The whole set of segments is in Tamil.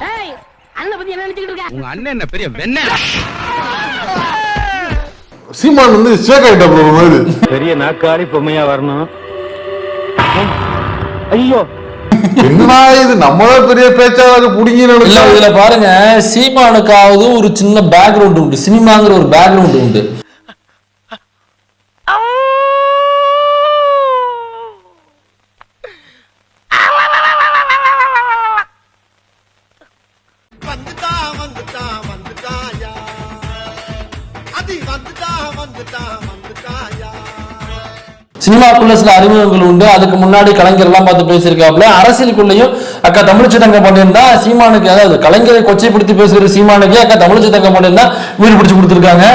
ஏய் அண்ணனை பத்தி என்ன நினைச்சுக்கிட்டு இருக்க? உங்க அண்ணன் என்ன பெரிய வெண்ண? சீமான் வந்து ஷேக் மாதிரி பெரிய நாக்காளி பொம்மையா வரணும். ஐயோ. என்ன இது? நம்மள பெரிய பேச்சாளர் புடுங்கி இல்ல இதுல பாருங்க சீமானுக்காவது ஒரு சின்ன பேக்ரவுண்ட் உண்டு. சினிமாங்கிற ஒரு பேக்ரவுண்ட் உண்டு. சினிமாக்குள்ள சில அறிமுகங்கள் உண்டு. அதுக்கு முன்னாடி கலைஞர் எல்லாம் பார்த்து பேசியிருக்காப்ல அரசியலுக்குள்ளேயும் அக்கா தமிழ்ச்சி தங்க பண்ணியிருந்தா சீமானுக்கு அதாவது கலைஞரை கொச்சைப்படுத்தி பேசுகிற சீமானுக்கு அக்கா தமிழிச்சு தங்க பண்ணியிருந்தா வீடு பிடிச்சு கொடுத்துருக்காங்க.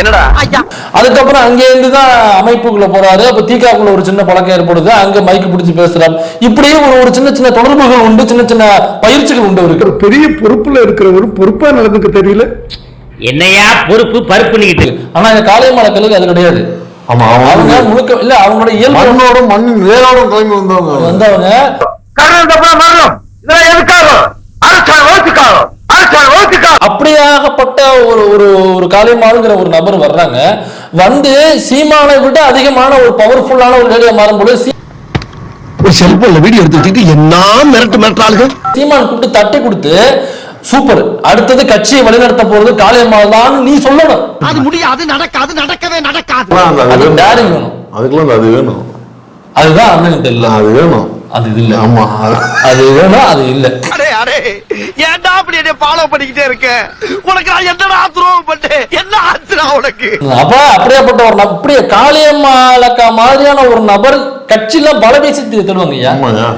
என்னடா? அதுக்கப்புறம் அங்கே இருந்து தான் அமைப்புக்குள்ள போறாரு. அப்ப தீகாக்குள்ள ஒரு சின்ன பழக்கம் ஏற்படுது. அங்க மைக்கு பிடிச்சு பேசுறாரு. இப்படியே ஒரு ஒரு சின்ன சின்ன தொடர்புகள் உண்டு. சின்ன சின்ன பயிற்சிகள் உண்டு ஒரு பெரிய பொறுப்புல இருக்கிறவரு பொறுப்பா நடந்துக்க தெரியல. என்னையா பொறுப்பு பருப்புன்னுகிட்டு ஆனா இந்த காளியம்மாள கல்லூரி அது கிடையாது. ஆமா அவங்க முழுக்க இல்ல அவங்களோட இயல்பு மண்ணோட மண்ணின் வேரோட கிளம்பி வந்தவங்க. வந்தவங்க. அப்படியாகப்பட்ட ஒரு ஒரு ஒரு காளியம்மாளுங்கிற ஒரு நபர் வர்றாங்க. வந்து சீமானை விட அதிகமான ஒரு பவர்ஃபுல்லான ஒரு லேடியா மாறும்போது சீ- ஒரு செல்போன்ல வீடியோ எடுத்து வச்சுட்டு என்ன மிரட்டு மிரட்டாளுங்க சீமான் கூப்பிட்டு தட்டி கொடுத்து சூப்பர் அடுத்தது கட்சியை வழிநடத்த போறது காளியம்மாள் தான் நீ சொல்லணும். அது முடியாது நடக்காது நடக்கவே நடக்காது. அது வேணும். டேரிங் வேணும். அதுக்கெல்லாம் அது வேணும். அதுதான் அண்ணன் இல்ல அது வேணும். அது இது இல்ல ஆமா. அது வேணும் அது இல்ல. அடே அடே ஏன்டா அப்படி என்ன ஃபாலோ பண்ணிக்கிட்டே இருக்க? உனக்கு நான் என்னடா துரோகம் பண்ணேன் என்ன ஆச்சுடா உனக்கு? அப்ப அப்படியாப்பட்ட ஒரு அப்படியே காளியம்மாளக்கா மாதிரியான ஒரு நபர் கட்சியில பல பேசி தருவாங்க ஐயா.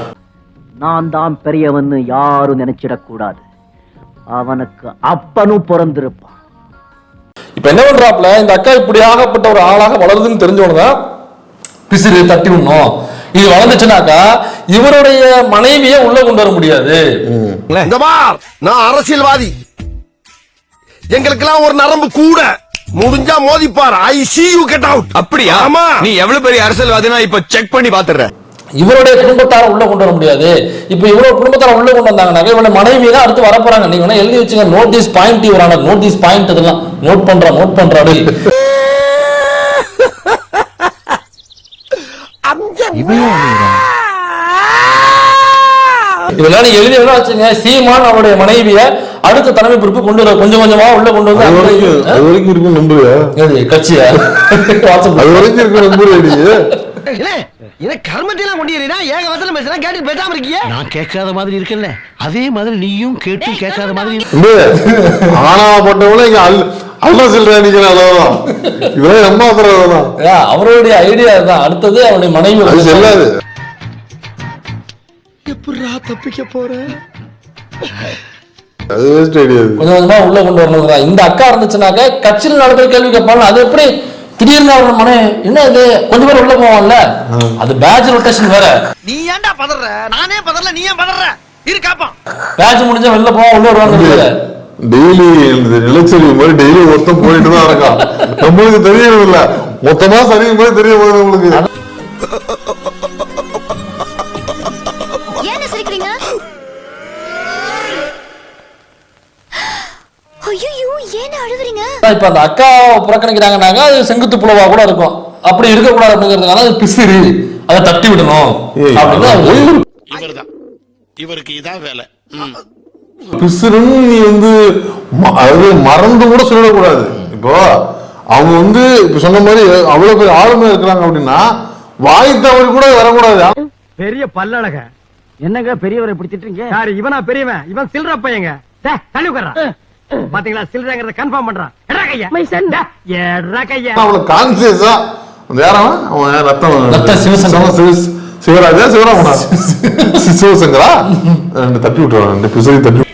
நான் தான் பெரியவன்னு யாரும் நினைச்சிடக் கூடாது அவனுக்கு அப்பனும் பிறந்திருப்பான். இப்ப என்ன பண்றாப்ல இந்த அக்கா இப்படி ஆகப்பட்ட ஒரு ஆளாக வளருதுன்னு தெரிஞ்சவனதான் பிசிறு தட்டி விடணும். இது வளர்ந்துச்சுனாக்கா இவருடைய மனைவியை உள்ள கொண்டு வர முடியாது. இந்த பார் நான் அரசியல்வாதி. எங்களுக்கெல்லாம் ஒரு நரம்பு கூட. முடிஞ்சா மோதிப்பார். ஐ see you get out. அப்படியா? ஆமா. நீ எவ்வளவு பெரிய அரசியல்வாதினா இப்ப செக் பண்ணி பாத்துறேன் இவருடைய குடும்பத்தார உள்ள கொண்டு வர முடியாது. இப்ப இவரோட குடும்பத்தார உள்ள கொண்டு வந்தாங்கன்னாக்க இவருடைய மனைவி தான் அடுத்து வரப்போறாங்க. நீங்க வேணா எழுதி வச்சுங்க. நோட்டீஸ் பாயிண்ட் இவரான. நோட்டீஸ் பாயிண்ட் இதெல்லாம். நோட் பண்றா நோட் பண்றாரு இதெல்லாம் எழுதி வேணா வச்சுங்க சீமான் அவருடைய மனைவிய அடுத்த தலைமை பொறுப்பு கொண்டு வர கொஞ்சம் கொஞ்சமா உள்ள கொண்டு வந்து அது வரைக்கும் அது வரைக்கும் இருக்கும் நம்புறியா கட்சியா. அது வரைக்கும் இருக்கும் நம்புறியா என்ன கர்மத்தையெல்லாம் கொண்டீரா ஏக வசனம் பேசுறா கேட்டு பேசாம இருக்கீங்க நான் கேட்காத மாதிரி இருக்கல அதே மாதிரி நீயும் கேட்டு கேட்காத மாதிரி தம்பி, ஆணவப்பட்டவங்கள இங்க அல் அல்ல சில்லற இவன் ஏமாத்துறதுதான் ஏன், அவருடைய ஐடியா தான் அடுத்தது அவருடைய மனைவி. அது செல்லாது. எப்படிரா தப்பிக்க போற? அது வேஸ்ட் ஐடியா கொஞ்சம் கொஞ்சமா உள்ள கொண்டு வரணுங்கிறா இந்த அக்கா இருந்துச்சுனாக்க கட்சியில் நடக்கிற கேள்வி கேட்பாங்க. அது எப்படி திடீர்னு அவரோட மனை என்ன இது? கொஞ்சம் பேர் உள்ள போவான்ல? அது பேட்ச் ரொட்டேஷன் வேற. நீ ஏன்டா பதற? நானே பதறல நீ ஏன் பதற? இரு காப்பான். பேட்ச் முடிஞ்சா வெளில போவான் உள்ள வருவாங்க டெய்லி இந்த நிலச்சரிவு மாதிரி டெய்லி ஒருத்தன் போயிட்டு தான் இருக்கான். நம்மளுக்கு தெரியறது இல்ல. மொத்தமா சரிவு மாதிரி தெரிய போகுது நம்மளுக்கு. இப்ப அந்த அக்கா புறக்கணிக்கிறாங்கன்னாக்க அது செங்குத்து புலவா கூட இருக்கும். அப்படி இருக்கக்கூடாது அப்படிங்கிறதுனால அது பிசிறு. அதை தட்டி விடணும். அப்படின்னு இவர்தான். இவருக்கு இதான் வேலை. பிசுறுன்னு நீ வந்து ம- அதாவது மறந்து கூட சொல்லிடக்கூடாது இப்போ அவங்க வந்து இப்ப சொன்ன மாதிரி அவ்வளவு பேர் ஆளுமை இருக்கிறாங்க அப்படின்னா வாய் தவறி கூட வரக்கூடாது. பெரிய பல்லழக. என்னங்க பெரியவரை இப்படி திட்டுறீங்க யாரு இவனா பெரியவன். இவன் சில்ற பையங்க. பாத்தீங்களா? சில்றங்கிறத கன்ஃபார்ம் பண்றான். அவ்வளவு கான்சியஸா யாரவன் அவன்? யார்? ரத்தம் சிவராஜா சிவராமனா? சிவசங்கரா? ரெண்டு தட்டி விட்டுருவாங்க ரெண்டு பிசுறி தட்டி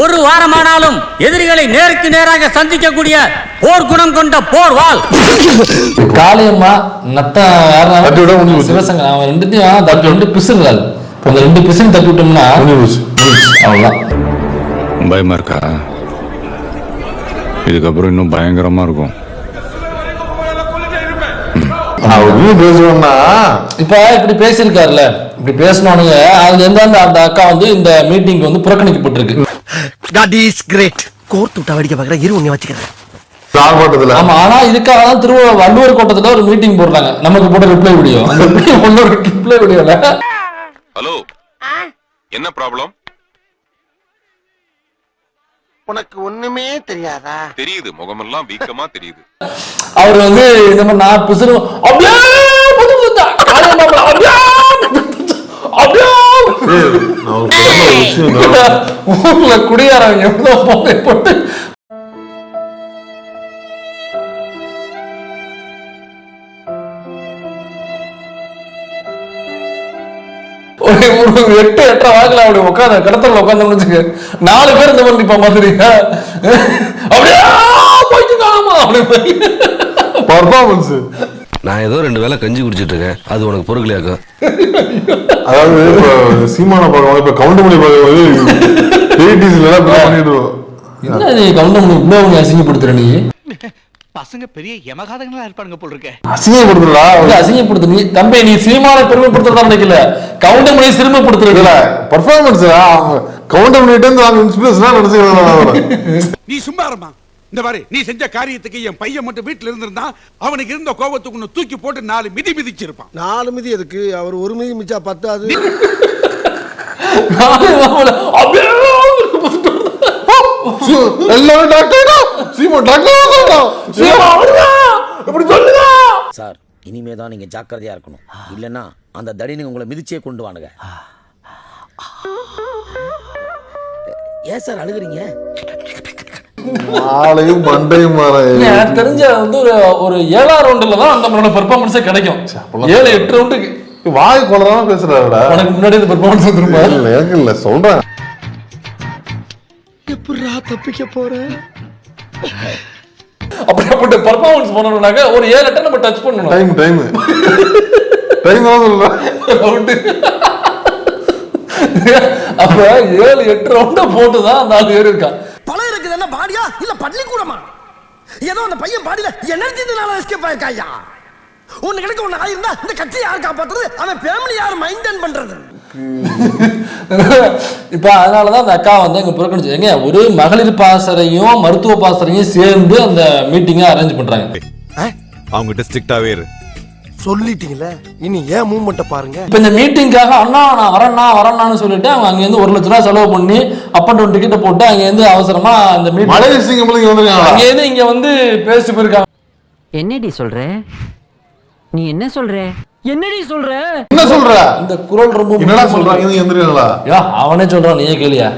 ஒரு வாரமானாலும் எதிரிகளை நேருக்கு நேராக சந்திக்கக்கூடிய போர் குணம் கொண்ட போர் வாள் காளியம்மா நத்த தட்டி விட முடிஞ்சு போச்சு. சிவசங்கர் அவன் ரெண்டுத்தையும் தட்டி ரெண்டு பிசுறாரு அந்த ரெண்டு பிசுறு தட்டி விட்டோம்னா. அவ்வளவுதான். பயமா இருக்கா? இதுக்கப்புறம் இன்னும் பயங்கரமா இருக்கும் பேசுவோம்னா இப்ப இப்படி பேசியிருக்காருல்ல இப்படி பேசினோனுங்க அதுல இருந்து அந்த அந்த அக்கா வந்து இந்த மீட்டிங் வந்து புறக்கணிக்கப்பட்டிருக்கு காட் இஸ் கிரேட் கோர்த்து விட்டா வடிக்க பாக்குறேன் இரு வச்சுக்கிறேன் ஆர்ப்பாட்டத்துல ஆமா ஆனா இதுக்காக தான் திருவள்ளூர் வள்ளுவர் கோட்டத்துல ஒரு மீட்டிங் போடுறாங்க நமக்கு போட்ட ரிப்ளை வீடியோ அந்த ரிப்ளை வீடியோல ஹலோ என்ன ப்ராப்ளம் உனக்கு ஒண்ணுமே தெரியாதா? தெரியுது முகமெல்லாம் வீக்கமா தெரியுது. அவர் வந்து இந்த மாதிரி நான் பிசுறு அப்படியே புது புதுதா, அப்படியே அப்படியே. ஊர்ல குடியாரவங்க எவ்வளவு போட்டு ஒரு எட்டு எட்டரை வாக்குல அப்படி உட்காந்து கடத்தல உட்காந்து வச்சுக்க நாலு பேர் இந்த மாதிரி நிப்பா மாதிரிங்க அப்படியே போயிட்டு காணுமா? அப்படி போய். பர்ஃபார்மன்ஸ் நான் ஏதோ ரெண்டு வேளை கஞ்சி குடிச்சிட்டு இருக்கேன். அது உனக்கு பொறுக்கலையாக்கும் அதாவது இப்ப சீமான பார்க்கணும் இப்ப கவுண்டமணி பார்க்கும்போது எயிட்டிஸ்ல எல்லாம் இப்படி பண்ணிட்டு இருக்கோம். என்ன நீ கவுண்டமணி இவ்வளவு அசிங்கப்படுத்துற நீ? பசங்க பெரிய யமகாதங்களா இருப்பானுங்க போல் இருக்க அசிங்கப்படுத்தலா இல்ல, அசிங்கப்படுத்து நீ தம்பி நீ சீமான பெருமைப்படுத்துறதா நினைக்கல. கவுண்டமணி சிறுமைப்படுத்துறது இல்ல பர்ஃபார்மன்ஸ் கவுண்டமணிட்ட இருந்து வாங்க இன்ஸ்பிரேஷனா நினைச்சுக்கிறேன் நீ சும்மா இருமா இந்த மாதிரி நீ செஞ்ச காரியத்துக்கு என் பையன் மட்டும் வீட்டுல இருந்திருந்தா அவனுக்கு இருந்த கோபத்துக்கு உன்னை தூக்கி போட்டு நாலு மிதி மிதிச்சிருப்பான். நாலு மிதி எதுக்கு? அவர் ஒரு மிதி மிச்சா பத்தாது. எல்லாரும் டாக்டர் சீமா டாக்டர் இப்படி சொல்லுங்க சார் இனிமே தான் நீங்க ஜாக்கிரதையா இருக்கணும். இல்லனா அந்த தடினுங்க உங்களை மிதிச்சே கொண்டு வானுங்க. ஏன் சார் அழுகுறீங்க? மாலையும் மண்டையும் எனக்கு தெரிஞ்ச வந்து ஒரு ஒரு ஏழாம் ரவுண்டுல தான் அந்த மாதிரியான பெர்ஃபார்மன்ஸே கிடைக்கும். ஏழு எட்டு ரவுண்டுக்கு வாய் கொள்ளதான் பேசுறாருடா. உனக்கு முன்னாடி இந்த பெர்ஃபார்மன்ஸ் வந்துருமா? இல்ல எனக்கு இல்ல சொல்றேன். எப்படிரா தப்பிக்க போற? அப்படிப்பட்ட பெர்ஃபார்மன்ஸ் பண்ணணும்னாக்க ஒரு ஏழு எட்டை நம்ம டச் பண்ணணும். டைம் டைம் டைம் தான் சொல்றேன் அப்ப ஏழு எட்டு ரவுண்ட போட்டு தான் அந்த ஆள் ஏறி இருக்கான். பழம் இருக்குது என்ன பாடியா? இல்ல பள்ளிக்கூடமா? ஏதோ அந்த பையன் பாடியில எனர்ஜினால எஸ்கேப் ஆயிருக்காயா ஒண்ணு கிடைக்க ஒண்ணு ஆயிருந்தா இந்த கட்சி யார் காப்பாத்துறது? அவன் ஃபேமிலி யார் மெயின்டைன் பண்றது? இப்ப அதனாலதான் அந்த அக்கா வந்து எங்க புறக்கணிச்சு. எங்க ஒரு மகளிர் பாசறையும் மருத்துவ பாசறையும் சேர்ந்து அந்த மீட்டிங்கை அரேஞ்ச் பண்றாங்க. அவங்க டிஸ்ட்ரிக்டாவே இரு. சொல்லிட்டீங்களே? இனி ஏன் மூவ்மெண்ட்டை பாருங்க. இப்ப இந்த மீட்டிங்காக அண்ணா நான் வரேண்ணா வரேண்ணான்னு சொல்லிட்டு அவங்க அங்கேருந்து ஒரு லட்ச ரூபா செலவு பண்ணி அப் அண்ட் டவுன் டிக்கெட்டை போட்டு அங்கேருந்து அவசரமா அந்த மீட்டிங் மலை சிங்கம் பிள்ளைங்க வந்திருக்காங்களா? அங்கேருந்து இங்க வந்து பேசிட்டு போயிருக்காங்க. என்னடி சொல்ற? நீ என்ன சொல்ற? என்னடி சொல்ற? என்ன சொல்ற? இந்த குரல் ரொம்ப என்னடா. சொல்றாங்க நீங்க எந்திரிக்காங்களா யா, அவனே சொல்றான் நீயே கேளியா.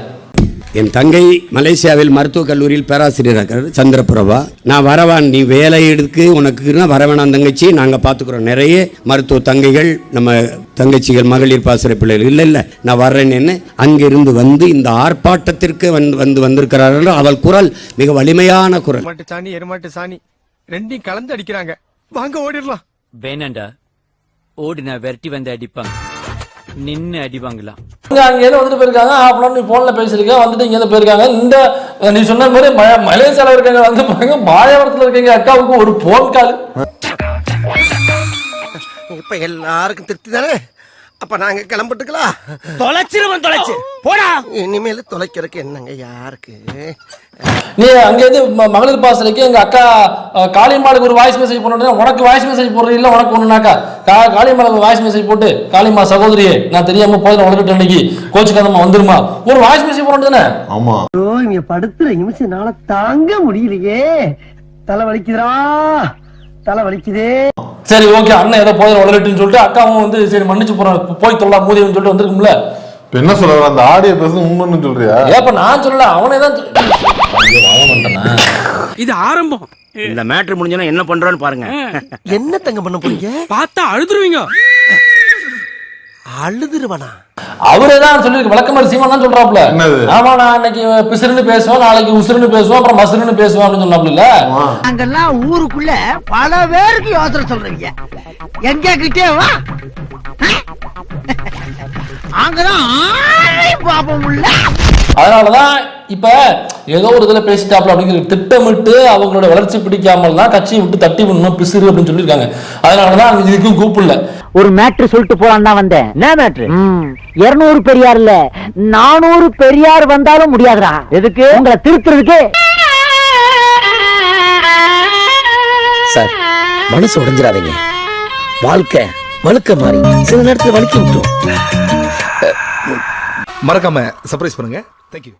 என் தங்கை மலேசியாவில் மருத்துவக் கல்லூரியில் பேராசிரியர் இருக்கிறார் சந்திரபிரபா. நான் வரவான் நீ வேலை எடுக்கு உனக்குன்னா வரவேணாம் தங்கச்சி. நாங்கள் பார்த்துக்குறோம். நிறைய மருத்துவ தங்கைகள் நம்ம தங்கச்சிகள் மகளிர் பாசறை பிள்ளைகள். இல்லை இல்லை நான் வர்றேன்னு அங்கிருந்து வந்து இந்த ஆர்ப்பாட்டத்திற்கு வந்து வந்து வந்திருக்கிறார்கள் அவள் குரல் மிக வலிமையான குரல். மாட்டு சாணி எருமாட்டு சாணி. ரெண்டையும் கலந்து அடிக்கிறாங்க. வாங்க ஓடிடலாம். வேணாண்டா. ஓடினா விரட்டி வந்து அடிப்பாங்க. நின்னு அடிவாங்களாம். அங்கேருந்து வந்துட்டு போயிருக்காங்க? ஹாஃப் அன் நீ போன்ல பேசிருக்க. வந்துட்டு இங்க இருந்து போயிருக்காங்க? இந்த நீ சொன்ன மாதிரி ம- மலேசியால இருக்காங்க வந்து பாருங்க மாயவரத்துல இருக்கீங்க அக்காவுக்கு ஒரு போன் கால் இப்ப எல்லாருக்கும் திருப்தி தானே? அப்ப நாங்க கிளம்பிட்டுக்கலாம் தொலைச்சிருவன் தொலைச்சு. போடா. இனிமேல் தொலைக்கிறதுக்கு என்னங்க யாருக்கு? நீ அங்கேருந்து மகளிர் பாசறைக்கு எங்க அக்கா அஹ், காளியம்மாளுக்கு ஒரு வாய்ஸ் மெசேஜ் போடணும் உனக்கு வாய்ஸ் மெசேஜ் போடுறது இல்ல உனக்கு ஒண்ணுனாக்கா. கா காளியம்மாளுக்கு வாய்ஸ் மெசேஜ் போட்டு காளியம்மா சகோதரியே நான் தெரியாம போய் உலகிட்ட அன்னைக்கு. கோச்சுக்காதம்மா வந்துருமா? ஒரு வாய்ஸ் மெசேஜ் போடணும் தானே? ஆமா. இங்க படுத்துற நிமிஷம் நாள தாங்க முடியலையே. தலை வலிக்குதுடா. தலை வலிக்குதே சரி ஓகே அண்ணன் ஏதோ போய் உலகட்டுன்னு சொல்லிட்டு அக்காவும் வந்து சரி மன்னிச்சு போறேன். போய் தொல்லாம் மூதியம்னு சொல்லிட்டு வந்திருக்கும்ல. இப்ப என்ன சொல்ற அந்த ஆடியோ பேசுறது உண்மைன்னு சொல்றியா? ஏப்ப நான் சொல்லல அவனே தான்? இது ஆரம்பம். இந்த மேட்ரு முடிஞ்சோன்னா என்ன பண்றோன்னு பாருங்க. என்ன தங்க பண்ண போறீங்க? பார்த்தா அழுதுருவீங்க. அழுதுருவனா? அவரே தான் சொல்லிருக்கு விளக்கமாரி சீமான் தான் சொல்றாப்ல? ஆமா நான் அன்னைக்கு பிசிறுன்னு பேசுவேன் நாளைக்கு உசுறுன்னு பேசுவேன் அப்புறம் மசுறுன்னு பேசுவேன் அப்படின்னு சொன்னாப்ல. அங்கெல்லாம் ஊருக்குள்ள பல பேருக்கு யோசனை சொல்றீங்க. எங்க கிட்டே வா. அங்கதான் பாப்போம் உள்ள. அதனாலதான் இப்ப ஏதோ ஒரு இதுல பேசிட்டாப்ல அப்படிங்கிற திட்டமிட்டு அவங்களோட வளர்ச்சி பிடிக்காமல் தான் கட்சியை விட்டு தட்டி விடணும் பிசிறு அப்படின்னு சொல்லியிருக்காங்க. அதனாலதான் இதுக்கும் கூப்பிடல. ஒரு மேட்ரு சொல்லிட்டு போலான்னு தான் வந்தேன். என்ன மேட்ரு? இருநூறு பெரியார் இல்ல நானூறு பெரியார் வந்தாலும் முடியாதுடா. எதுக்கு? உங்களை திருத்துறதுக்கு. சார் மனசு உடைஞ்சிடாதீங்க. வாழ்க்கை வழுக்க மாறி சில நேரத்துல வலிக்க விட்டுரும். மறக்காம சர்ப்ரைஸ் பண்ணுங்க. தேங்க்யூ